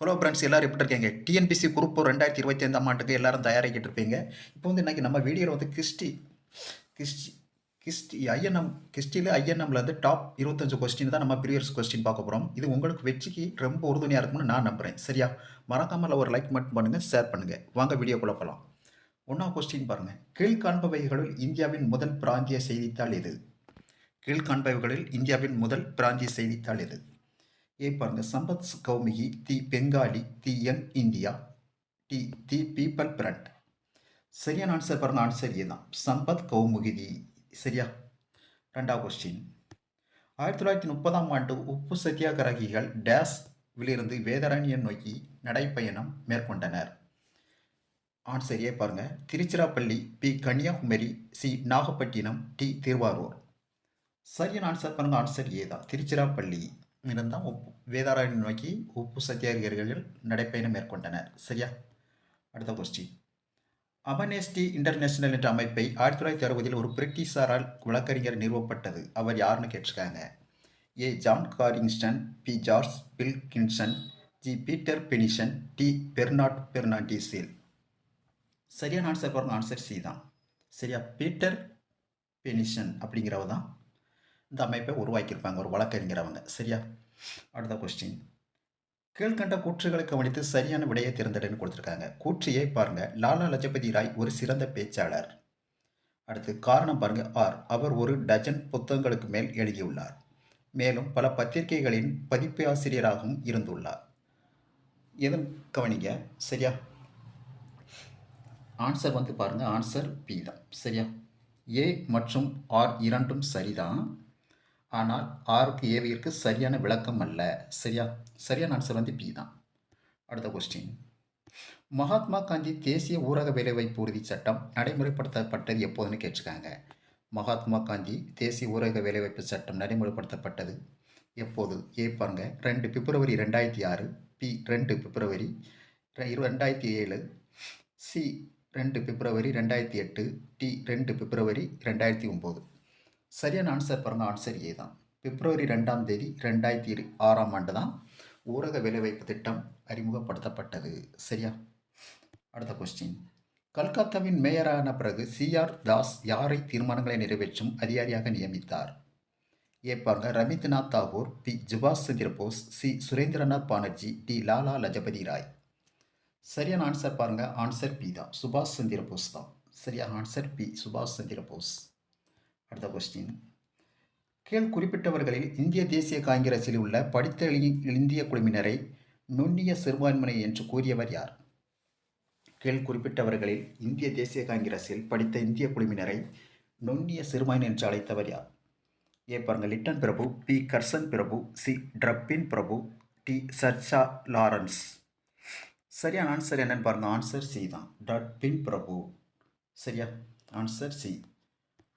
Hello friends எல்லாரும் எப்படி இருக்கீங்க? டிஎன்பிசி குரூப் ரெண்டாயிரத்தி இருபத்தி ஐந்தாம் ஆண்டுக்கு எல்லாரும் தயாராகிட்டு இருப்பீங்க. இப்போ வந்து இன்னைக்கு நம்ம வீடியோவில் வந்து கிறிஸ்டி கிறிஸ்டி கிறிஸ்டி ஐஎன்எம் கிறிஸ்டியில் ஐஎன்எம்ல வந்து டாப் இருபத்தஞ்சு கொஸ்டின் தான் நம்ம ப்ரீவியஸ் கொஸ்டின் பார்க்க போகிறோம் இது உங்களுக்கு வெற்றிக்கு ரொம்ப உறுதுணையாக இருக்கும்னு நான் நம்புகிறேன் சரியா? மறக்காமல் ஒரு லைக் மட்டும் பண்ணுங்கள் ஷேர் பண்ணுங்கள் வாங்க வீடியோ போகலாம் ஒன்றா கொஸ்டின் பாருங்கள் கீழ்காண்பவைகளில் இந்தியாவின் முதல் பிராந்திய செய்தித்தாள் எது? கீழ்காண்பவைகளில் இந்தியாவின் முதல் பிராந்திய செய்தித்தாள் எது? ஏ பாருங்கள் Sambad Kaumudi the Bengali the young India D the people friend. சரியான ஆன்சர் பாருங்க ஆன்சர் ஏ தான். சம்பத் கௌமுகி தி சரியா? ரெண்டாவது கொஸ்டின் ஆயிரத்தி தொள்ளாயிரத்தி முப்பதாம் ஆண்டு உப்பு சத்தியாகிரகிகள் டேஸ் விலிருந்து வேதரண்யம் நோக்கி நடைப்பயணம் மேற்கொண்டனர். ஆன்சர் ஏ பாருங்க. Tiruchirappalli B. Kanyakumari C. Nagapattinam D. Tiruvarur. சரியான ஆன்சர் பாருங்க ஆன்சர் ஏ தான். திருச்சிராப்பள்ளி. இருந்தால் உப்பு வேதாரண்யம் நோக்கி உப்பு சத்தியாகிரகிகள் நடைப்பயணம் மேற்கொண்டனர். சரியா? அடுத்த கொஸ்டின் அமனேஸ்டி இன்டர்நேஷனல் என்ற அமைப்பை ஆயிரத்தி தொள்ளாயிரத்தி அறுபதில் ஒரு பிரிட்டிஷாரால் வழக்கறிஞர் நிறுவப்பட்டது. அவர் யாருன்னு கேட்டிருக்காங்க? A. John Carrington B. George Wilkinson G. Peter Benison D. Bernard பெர்னாண்டிஸில். சரியான ஆன்சர் பாருங்க ஆன்சர் சி தான். சரியா? பீட்டர் பெனிஷன் அப்படிங்கிறவ தான் இந்த அமைப்பை உருவாக்கியிருப்பாங்க ஒரு வழக்கறிஞரவங்க. சரியா? அடுத்த கொஸ்டின் கீழ்கண்ட கூற்றுகளை கவனித்து சரியான விடையை தேர்ந்தெடுன்னு கொடுத்துருக்காங்க. கூற்றியை பாருங்க. லாலா லஜபதி ராய் ஒரு சிறந்த பேச்சாளர். அடுத்து காரணம் பாருங்க. ஆர். அவர் ஒரு டஜன் புத்தகங்களுக்கு மேல் எழுதியுள்ளார். மேலும் பல பத்திரிகைகளின் பதிப்பு ஆசிரியராகவும் இருந்துள்ளார். எதுவும் கவனிங்க. சரியா? ஆன்சர் வந்து பாருங்க. ஆன்சர் பி தான். சரியா? ஏ மற்றும் ஆர் இரண்டும் சரிதான். ஆனால் ஆறுக்கு ஏவிற்கு சரியான விளக்கம் அல்ல. சரியா? சரியான ஆன்சர் வந்து பி தான். அடுத்த கொஸ்டின் மகாத்மா காந்தி தேசிய ஊரக வேலைவாய்ப்பு உறுதி சட்டம் நடைமுறைப்படுத்தப்பட்டது எப்போதுன்னு கேட்டிருக்காங்க. மகாத்மா காந்தி தேசிய ஊரக வேலைவாய்ப்பு சட்டம் நடைமுறைப்படுத்தப்பட்டது எப்போது? ஏ பாருங்க. ரெண்டு பிப்ரவரி ரெண்டாயிரத்தி ஆறு பி ரெண்டு பிப்ரவரி ரெண்டாயிரத்தி ஏழு சி ரெண்டு பிப்ரவரி ரெண்டாயிரத்தி எட்டு டி ரெண்டு பிப்ரவரி ரெண்டாயிரத்தி ஒம்பது. சரியான ஆன்சர் பாருங்கள் ஆன்சர் ஏ தான். பிப்ரவரி ரெண்டாம் தேதி ரெண்டாயிரத்தி இரு ஆறாம் ஆண்டு தான் ஊரக வேலைவாய்ப்பு திட்டம் அறிமுகப்படுத்தப்பட்டது. சரியா? அடுத்த கொஸ்டின் கல்கத்தாவின் மேயரான பிறகு சிஆர் தாஸ் யாரை தீர்மானங்களை நிறைவேற்றும் அதிகாரியாக நியமித்தார்? ஏ ரவீந்திரநாத் தாகூர் பி சுபாஷ் சந்திர போஸ் சி சுரேந்திரநாத் பானர்ஜி டி லாலா லஜபதி ராய். சரியான ஆன்சர் பாருங்கள் ஆன்சர் பி தான். சுபாஷ் சந்திர போஸ் தான். சரியா? ஆன்சர் பி சுபாஷ் சந்திர போஸ். அடுத்த கொஸ்டின் கீழ் குறிப்பிட்டவர்களில் இந்திய தேசிய காங்கிரஸில் உள்ள படித்த இந்திய குழுவினரை நுண்ணிய சிறுபான்மையினர் என்று கூறியவர் யார்? கீழ் குறிப்பிட்டவர்களில் இந்திய தேசிய காங்கிரஸில் படித்த இந்திய குழுவினரை நுண்ணிய சிறுபான்மை என்று அழைத்தவர் யார்? ஏ பாருங்க லிட்டன் பிரபு பி கர்சன் பிரபு சி ட்ரப்பின் பிரபு டி சர்ச்சா லாரன்ஸ். சரியான ஆன்சர் என்னன்னு பாருங்கள் ஆன்சர் சி தான். ட்ரப்பின் பிரபு. சரியா? ஆன்சர் சி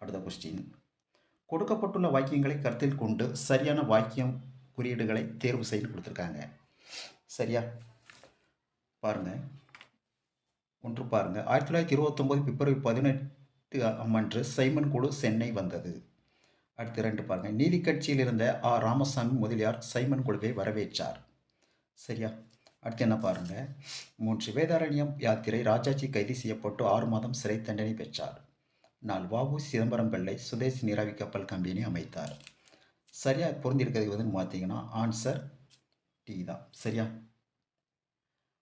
அடுத்த கொஸ்டின் கொடுக்கப்பட்டுள்ள வாக்கியங்களை கருத்தில் கொண்டு சரியான வாக்கியம் குறியீடுகளை தேர்வு செய்து கொடுத்துருக்காங்க. சரியா? பாருங்க. ஒன்று பாருங்கள் ஆயிரத்தி தொள்ளாயிரத்தி இருபத்தொம்போது பிப்ரவரி பதினெட்டு அன்று சைமன் குழு சென்னை வந்தது. அடுத்து ரெண்டு பாருங்கள் நீதி கட்சியில் இருந்த ஆ. ராமசாமி முதலியார் சைமன் குழுவை வரவேற்றார். சரியா? அடுத்து என்ன பாருங்கள் மூன்று வேதாரண்யம் யாத்திரை ராஜாஜி கைது செய்யப்பட்டு ஆறு மாதம் சிறை தண்டனை பெற்றார். நாள் வாவு சிதம்பரம் பிள்ளை சுதேசி நீராவி கப்பல் கம்பெனி அமைத்தார். சரியாக பொருந்திருக்கிறது வந்து பார்த்தீங்கன்னா ஆன்சர் டி தான். சரியா?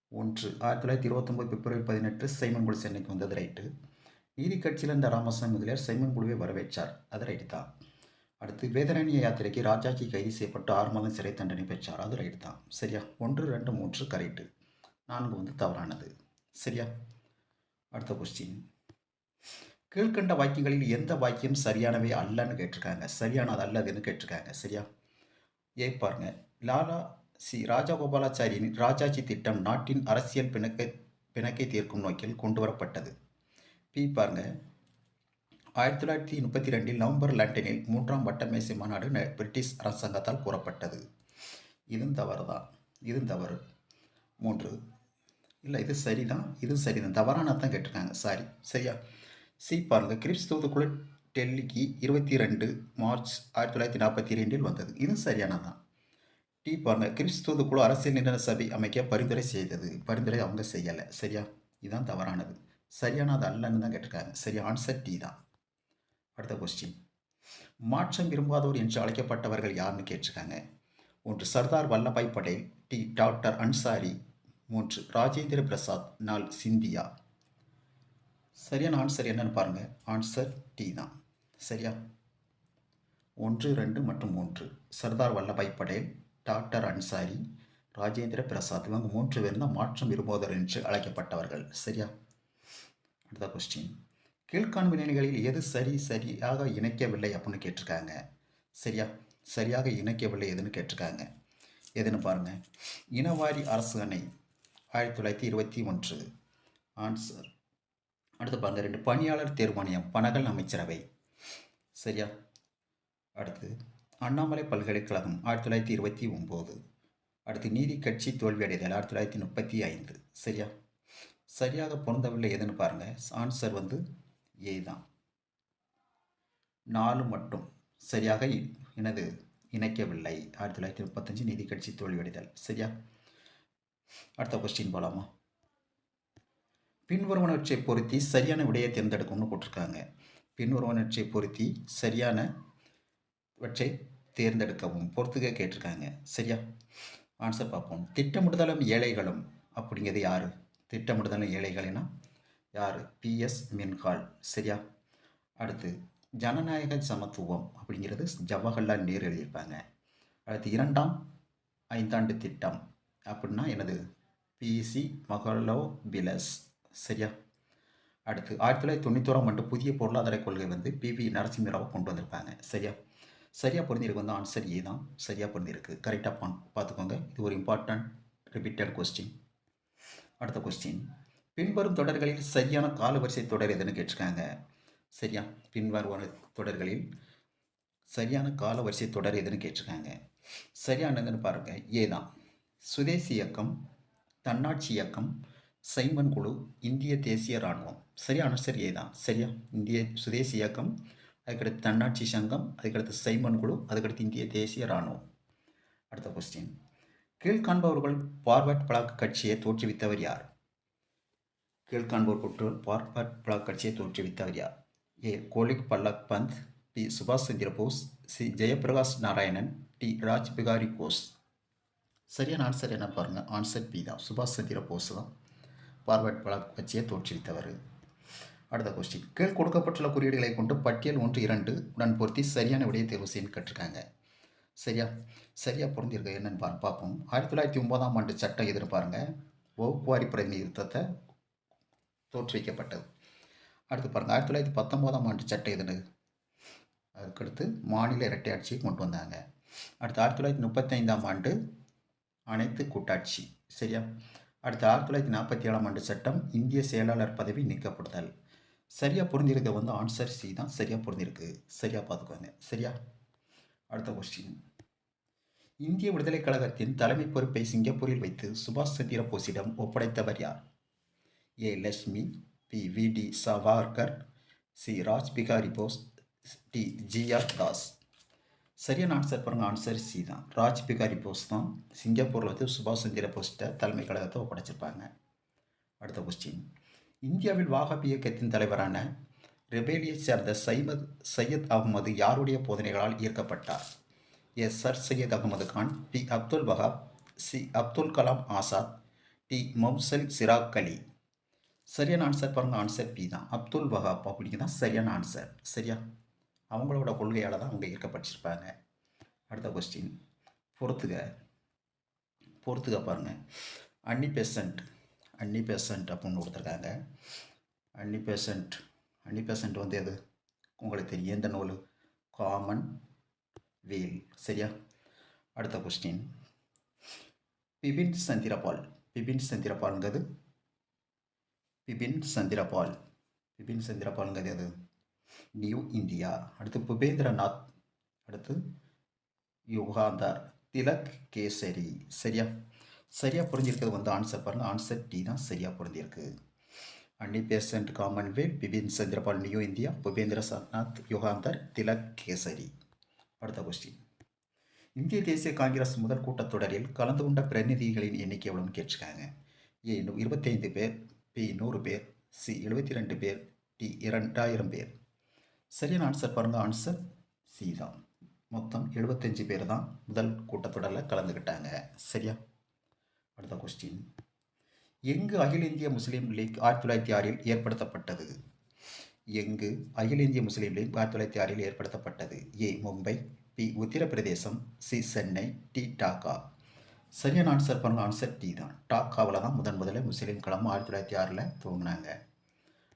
ஒன்று ஆயிரத்தி தொள்ளாயிரத்தி இருபத்தொம்போது பிப்ரவரி பதினெட்டு சைமன் குழு சென்னைக்கு வந்தது ரைட்டு. நீதி கட்சியில் இருந்த ராமசாமி முதலியார் சைமன் குழுவை வரவேற்றார். அது ரைட்டு தான். அடுத்து வேதரணிய யாத்திரைக்கு ராஜாஜி கைது செய்யப்பட்டு ஆறு மாதம் சிறை தண்டனை பெற்றார். அது ரைட்டு தான். சரியா? ஒன்று ரெண்டு மூன்று கரெக்டு நான்கு வந்து தவறானது. சரியா? அடுத்த கொஸ்டின் கீழ்கண்ட வாக்கியங்களில் எந்த வாக்கியம் சரியானவை அல்லன்னு கேட்டிருக்காங்க. சரியானது அல்லதுன்னு கேட்டிருக்காங்க. சரியா? ஏ பாருங்க. லாலா சி ராஜகோபாலாச்சாரியின் ராஜாஜி திட்டம் நாட்டின் அரசியல் பிணக்கை பிணக்கை தீர்க்கும் நோக்கில் கொண்டு வரப்பட்டது பி பாருங்க. ஆயிரத்தி தொள்ளாயிரத்தி முப்பத்தி ரெண்டில் நவம்பர் லண்டனில் மூன்றாம் வட்டமேசை மாநாடு பிரிட்டிஷ் அரசாங்கத்தால் கூறப்பட்டது. இதுவும் தவறு தான். இதுவும் தவறு. மூன்று. இல்லை இது சரிதான். இது சரிதான். தவறானது தான் கேட்டிருக்காங்க. சாரி. சரியா? சி பாருங்க. கிரிப்ஸ் டெல்லிக்கு இருபத்தி ரெண்டு மார்ச் ஆயிரத்தி தொள்ளாயிரத்தி நாற்பத்தி ரெண்டில் வந்தது. இதுவும் சரியானது தான் டி பாருங்க. கிறிஸ்துவதுக்குழு அரசியல் நிர்ணய சபை அமைக்க பரிந்துரை செய்தது. பரிந்துரை அவங்க செய்யலை. சரியா? இதுதான் தவறானது. சரியானது அல்லன்னு தான் கேட்டிருக்காங்க. சரியா ஆன்சர் டி தான். அடுத்த கொஸ்டின் மாற்றம் விரும்பாதவர் என்று அழைக்கப்பட்டவர்கள் யாருன்னு கேட்டிருக்காங்க. ஒன்று சர்தார் வல்லபாய் படேல் டி டாக்டர் அன்சாரி மூன்று ராஜேந்திர பிரசாத் நாள் சிந்தியா. சரியான ஆன்சர் என்னன்னு பாருங்க. ஆன்சர் டி தான். சரியா? ஒன்று ரெண்டு மற்றும் மூன்று. சர்தார் வல்லபாய் படேல் டாக்டர் அன்சாரி ராஜேந்திர பிரசாத் இவங்க மூன்று பேர் தான் மாற்றம் விரும்புவதர் என்று அழைக்கப்பட்டவர்கள். சரியா? அடுத்த கொஸ்டின் கீழ்காணும் வினைகளில் எது சரி சரியாக இணைக்கவில்லை அப்படின்னு கேட்டிருக்காங்க. சரியா? சரியாக இணைக்கவில்லை எதுன்னு கேட்டிருக்காங்க. எதுன்னு பாருங்கள் இனவாரி அரசு அணை ஆயிரத்தி தொள்ளாயிரத்தி இருபத்தி ஒன்று. ஆன்சர் அடுத்து பாருங்கள் ரெண்டு பணியாளர் தேர்வாணையம் பனகல் அமைச்சரவை. சரியா? அடுத்து அண்ணாமலை பல்கலைக்கழகம் ஆயிரத்தி தொள்ளாயிரத்தி இருபத்தி ஒம்பது. அடுத்து நீதி கட்சி தோல்வியடைதல் ஆயிரத்தி தொள்ளாயிரத்தி முப்பத்தி ஐந்து. சரியா? சரியாக பொருந்தவில்லை எதுன்னு பாருங்கள் ஆன்சர் வந்து ஏ தான். நாலு மட்டும். சரியாக எனது இணைக்கவில்லை. ஆயிரத்தி தொள்ளாயிரத்தி முப்பத்தஞ்சு நீதி கட்சி தோல்வியடைதல் சரியா? அடுத்த கொஸ்டின் போலாமா? பின்வருவனவற்றை பொருத்தி சரியான விடையை தேர்ந்தெடுக்கணும்னு போட்டிருக்காங்க. பின்வருவனவற்றை பொருத்தி சரியானவற்றை தேர்ந்தெடுக்கவும் பொறுத்துக்க கேட்டிருக்காங்க. சரியா? ஆன்சர் பார்ப்போம். திட்டமிடுதலும் ஏழைகளும் அப்படிங்கிறது யார்? திட்டமிடுதலும் ஏழைகள்னா யார்? பிஎஸ் மின்ஹால் சரியா? அடுத்து ஜனநாயக சமத்துவம் அப்படிங்கிறது ஜவஹர்லால் நேரு எழுதியிருப்பாங்க. அடுத்து இரண்டாம் ஐந்தாண்டு திட்டம் அப்படின்னா எனது பிசி மகளோ பிலஸ் சரியா? அடுத்து ஆயிரத்தி தொள்ளாயிரத்தி தொண்ணூத்தோராம் ஆண்டு புதிய பொருளாதார கொள்கை வந்து பிவி நரசிம்மராவை கொண்டு வந்திருப்பாங்க. சரியா? சரியாக பொருந்திருக்கு வந்து ஆன்சர் ஏ தான் சரியாக பொருந்திருக்கு கரெக்டாக பா பார்த்துக்கோங்க இது ஒரு இம்பார்ட்டன்ட் ரிப்பீட்டட் கொஸ்டின் அடுத்த கொஸ்டின் பின்வரும் தொடர்களில் சரியான காலவரிசை தொடர் எதுன்னு கேட்டிருக்காங்க. சரியா? பின்வரும் தொடர்களில் சரியான காலவரிசை தொடர் எதுன்னு கேட்டிருக்காங்க. சரியானதுன்னு பாருங்கள் ஏ தான். சுதேசி இயக்கம் தன்னாட்சி இயக்கம் சைமன் குழு இந்திய தேசிய இராணுவம். சரியான ஆன்சர் ஏ தான். சரியா? இந்திய சுதேசி இயக்கம் அதுக்கடுத்து தன்னாட்சி சங்கம் அதுக்கடுத்து சைமன் குழு அதுக்கடுத்து இந்திய தேசிய இராணுவம். அடுத்த கொஸ்டின் கீழ்காண்பவர்கள் பார்வர்ட் பிளாக் கட்சியை தோற்றுவித்தவர் யார்? கீழ்காண்பவர் குற்றல் பார்வர்ட் பிளாக் கட்சியை தோற்றுவித்தவர் யார்? ஏ. கோலிக் பல்லக் பந்த் பி. சுபாஷ் சந்திர போஸ் சி. ஜெயபிரகாஷ் நாராயணன் டி. ராஜ் பிகாரி கோஸ் சரியான ஆன்சர் என்ன பாருங்கள் ஆன்சர் பி தான். சுபாஷ் சந்திர போஸ் தான். பார்வர்ட் பிளாக் கட்சியை தோற்றுவித்தவர். அடுத்த கொஸ்டின் கீழ் கொடுக்கப்பட்டுள்ள குறியீடுகளை கொண்டு பட்டியல் ஒன்று இரண்டு உடன் பொருத்தி சரியான விடையை தேர்வு செய்யன்னு கேட்டிருக்காங்க. சரியா? சரியாக பொருந்திருக்க என்னென்னு பார்ப்போம். ஆயிரத்தி தொள்ளாயிரத்தி ஒன்பதாம் ஆண்டு சட்டம் எதுன்னு பாருங்கள் வகுப்புவாரி பிரதிநிதித்துவத்தை தோற்றுவிக்கப்பட்டது. அடுத்து பாருங்கள் ஆயிரத்தி தொள்ளாயிரத்தி பத்தொம்போதாம் ஆண்டு சட்டம் எதுன்னு? அதுக்கடுத்து மாநில இரட்டை ஆட்சியை கொண்டு வந்தாங்க. அடுத்து ஆயிரத்தி தொள்ளாயிரத்தி முப்பத்தைந்தாம் ஆண்டு அனைத்து கூட்டாட்சி. சரியா? அடுத்து ஆயிரத்தி தொள்ளாயிரத்தி நாற்பத்தி ஏழாம் ஆண்டு சட்டம் இந்திய செயலாளர் பதவி நீக்கப்படுதல். சரியாக புரிஞ்சிருக்க வந்து ஆன்சர் சி தான். சரியாக புரிஞ்சிருக்கு. சரியாக பார்த்துக்கோங்க. சரியா? அடுத்த கொஸ்டின் இந்திய விடுதலைக் கழகத்தின் தலைமை பொறுப்பை சிங்கப்பூரில் வைத்து சுபாஷ் சந்திர போஸிடம் ஒப்படைத்தவர் யார்? A. Lakshmi B. V. D. Savarkar C. Raj Bihari Bose D. G R Das. சரியான ஆன்சர் பாருங்கள் ஆன்சர் சி தான். ராஜ் பிகாரி போஸ் தான். சிங்கப்பூரில் வந்து சுபாஷ் சந்திர போஸ்ட்டை தலைமை கழகத்தை ஒப்படைச்சிருப்பாங்க. அடுத்த கொஸ்டின் இந்தியாவில் வாகப் இயக்கத்தின் தலைவரான ரெபேலியை சேர்ந்த சைமத் சையத் அகமது யாருடைய போதனைகளால் ஈர்க்கப்பட்டார்? S sir Syed Ahmad Khan D Abdul Wahab C Abdul Kalam Azad D மௌசல் Chirag Ali. சரியான ஆன்சர் பாருங்கள் ஆன்சர் பி தான். அப்துல் வஹாப் அப்படிங்கிறது தான் சரியான ஆன்சர். சரியா? அவங்களோட கொள்கையால் தான் அவங்க ஈர்க்கப்பட்டிருப்பாங்க அடுத்த கொஸ்டின் பொறுத்துக. பொறுத்துக பாருங்கள் அன்னி பேஷண்ட் அன்னி பேஷண்ட் அப்படின்னு கொடுத்துருக்காங்க. அன்னி பேஷண்ட் அன்னி பேஷண்ட் வந்து எது? உங்களுக்கு தெரியும். எந்த நூல்? காமன் வேல் சரியா? அடுத்த கொஸ்டின் பிபின் சந்திரபால். பிபின் சந்திரபால்ங்கிறது? பிபின் சந்திரபால். பிபின் சந்திரபால்ங்கிறது எது? New India. அடுத்து புபேந்திரநாத். அடுத்து யுகாந்தார். திலக் கேசரி. சரியா? சரியாக புரிஞ்சிருக்கிறது வந்து ஆன்சர் பாருங்கள் ஆன்சர் டி தான் சரியாக புரிஞ்சிருக்கு. Annie Besant Commonwealth Bipin Chandrapal New India Bhupendranath Yugantar Tilak Kesari அடுத்த கொஸ்டின் இந்திய தேசிய காங்கிரஸ் முதல் கூட்டத்தொடரில் கலந்து கொண்ட பிரதிநிதிகளின் எண்ணிக்கை எவ்வளோன்னு கேட்டிருக்காங்க. ஏ இருபத்தைந்து பேர் பி நூறு பேர் சி எழுபத்தி ரெண்டு பேர் டி இரண்டாயிரம் பேர். சரியான ஆன்சர் பாருங்கள் ஆன்சர் சி தான். மொத்தம் எழுபத்தஞ்சு பேர் தான் முதல் கூட்டத்தொடரில் கலந்துக்கிட்டாங்க சரியா? அடுத்த கொஸ்டின் எங்கு அகில இந்திய முஸ்லீம் லீக் ஆயிரத்தி தொள்ளாயிரத்தி ஆறில் ஏற்படுத்தப்பட்டது? எங்கு அகில இந்திய முஸ்லீம் லீக் ஆயிரத்தி தொள்ளாயிரத்தி ஆறில் ஏற்படுத்தப்பட்டது? A Mumbai B Uttar Pradesh C Chennai D Dhaka. சரியான ஆன்சர் பாருங்க ஆன்சர் டி தான். டாக்காவில் தான் முதன் முதல்ல முஸ்லீம் கிழமை ஆயிரத்தி தொள்ளாயிரத்தி ஆறில் துவங்கினாங்க.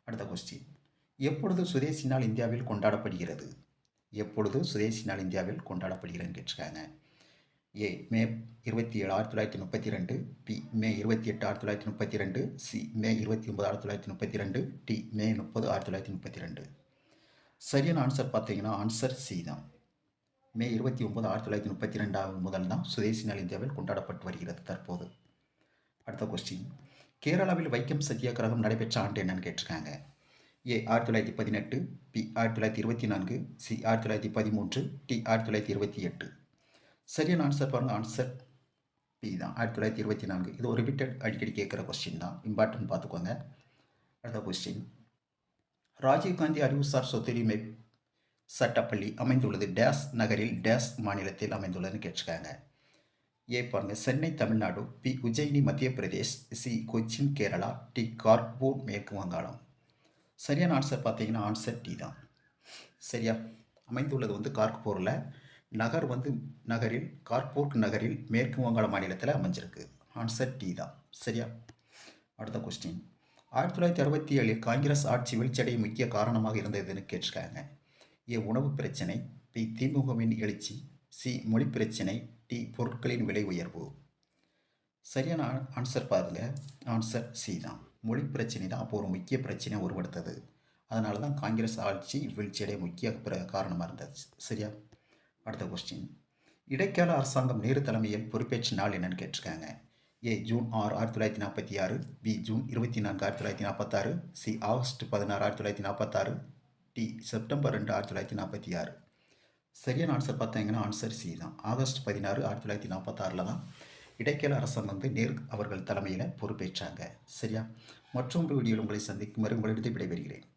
அடுத்த கொஸ்டின் எப்பொழுது சுதேசி நாள் இந்தியாவில் கொண்டாடப்படுகிறது? எப்பொழுது சுதேசி நாள் இந்தியாவில் கொண்டாடப்படுகிறதுன்னு கேட்டிருக்காங்க. ஏ மே இருபத்தி ஏழு ஆயிரத்தி தொள்ளாயிரத்தி முப்பத்தி ரெண்டு பி மே இருபத்தி எட்டு ஆயிரத்தி தொள்ளாயிரத்தி முப்பத்தி ரெண்டு சி மே இருபத்தி ஒன்பது ஆயிரத்தி தொள்ளாயிரத்தி முப்பத்தி ரெண்டு டி மே முப்பது ஆயிரத்தி தொள்ளாயிரத்தி முப்பத்தி ரெண்டு சரியான ஆன்சர் பார்த்தீங்கன்னா ஆன்சர் சி தான். மே இருபத்தி ஒன்பது ஆயிரத்தி தொள்ளாயிரத்தி முப்பத்தி ரெண்டாவது முதல் தான் சுதேசி நாள் இந்தியாவில் கொண்டாடப்பட்டு வருகிறது தற்போது. அடுத்த கொஸ்டின் கேரளாவில் வைக்கம் சத்தியாகிரகம் நடைபெற்ற ஆண்டு என்னன்னு கேட்டிருக்காங்க. ஏ ஆயிரத்தி தொள்ளாயிரத்தி பதினெட்டு பி ஆயிரத்தி தொள்ளாயிரத்தி இருபத்தி நான்கு சி ஆயிரத்தி தொள்ளாயிரத்தி பதிமூன்று டி ஆயிரத்தி தொள்ளாயிரத்தி இருபத்தி எட்டு. சரியான ஆன்சர் பாருங்கள் ஆன்சர் பி தான். ஆயிரத்தி தொள்ளாயிரத்தி இருபத்தி நான்கு. இது ஒரு ரிப்பீட்டட் அடிக்கடி கேட்குற கொஸ்டின் தான். இம்பார்ட்டன்ட் பார்த்துக்கோங்க. அடுத்த கொஸ்டின் ராஜீவ்காந்தி அறிவுசார் சொத்துரிமை சட்டப்பள்ளி அமைந்துள்ளது. டேஸ் நகரில் டேஸ் மாநிலத்தில் அமைந்துள்ளதுன்னு கேட்டிருக்காங்க. ஏ பாருங்கள் Chennai Tamil Nadu. B Ujjaini Madhya Pradesh C Cochin Kerala. D கார்பூர் மேற்கு வங்காளம். சரியான ஆன்சர் பார்த்தீங்கன்னா ஆன்சர் டி தான். சரியா? அமைந்துள்ளது வந்து கார்க்பூரில் நகர் வந்து நகரில் கார்பூர் நகரில் மேற்கு வங்காள மாநிலத்தில் அமைஞ்சிருக்கு. ஆன்சர் டி தான். சரியா? அடுத்த கொஸ்டின் ஆயிரத்தி தொள்ளாயிரத்தி அறுபத்தி ஏழில் காங்கிரஸ் ஆட்சி வீழ்ச்சியடைய முக்கிய காரணமாக இருந்ததுன்னு கேட்டிருக்காங்க. ஏ உணவு பிரச்சனை பி திமுகவின் எழுச்சி சி மொழி பிரச்சனை டி பொருட்களின் விலை உயர்வு. சரியான ஆன்சர் பாருங்கள் ஆன்சர் சி தான். மொழி பிரச்சனை தான் அப்போ ஒரு முக்கிய பிரச்சனையை உருவெடுத்தது. அதனால தான் காங்கிரஸ் ஆட்சி வீழ்ச்சியடைய முக்கிய பிர- காரணமாக இருந்தது. சரியா? அடுத்த கொஸ்டின் இடைக்கால அரசாங்கம் நேரு தலைமையில் பொறுப்பேற்ற நாள் என்னன்னு கேட்டிருக்காங்க. ஏ ஜூன் ஆறு ஆயிரத்தி தொள்ளாயிரத்தி நாற்பத்தி ஆறு பி ஜூன் இருபத்தி நான்கு ஆயிரத்தி தொள்ளாயிரத்தி நாற்பத்தாறு சி ஆகஸ்ட் பதினாறு ஆயிரத்தி தொள்ளாயிரத்தி நாற்பத்தாறு டி செப்டம்பர் ரெண்டு ஆயிரத்தி தொள்ளாயிரத்தி நாற்பத்தி ஆறு. சரியான ஆன்சர் பார்த்தீங்கன்னா ஆன்சர் சி தான். ஆகஸ்ட் பதினாறு ஆயிரத்தி தொள்ளாயிரத்தி நாற்பத்தாறில் தான் இடைக்கால அரசன் வந்து நேரு அவர்கள் தலைமையில் பொறுப்பேற்றாங்க. சரியா? மற்றொரு வீடியோவில் உங்களை சந்திக்கும் வரை உங்களிடத்தை விடைபெறுகிறேன்.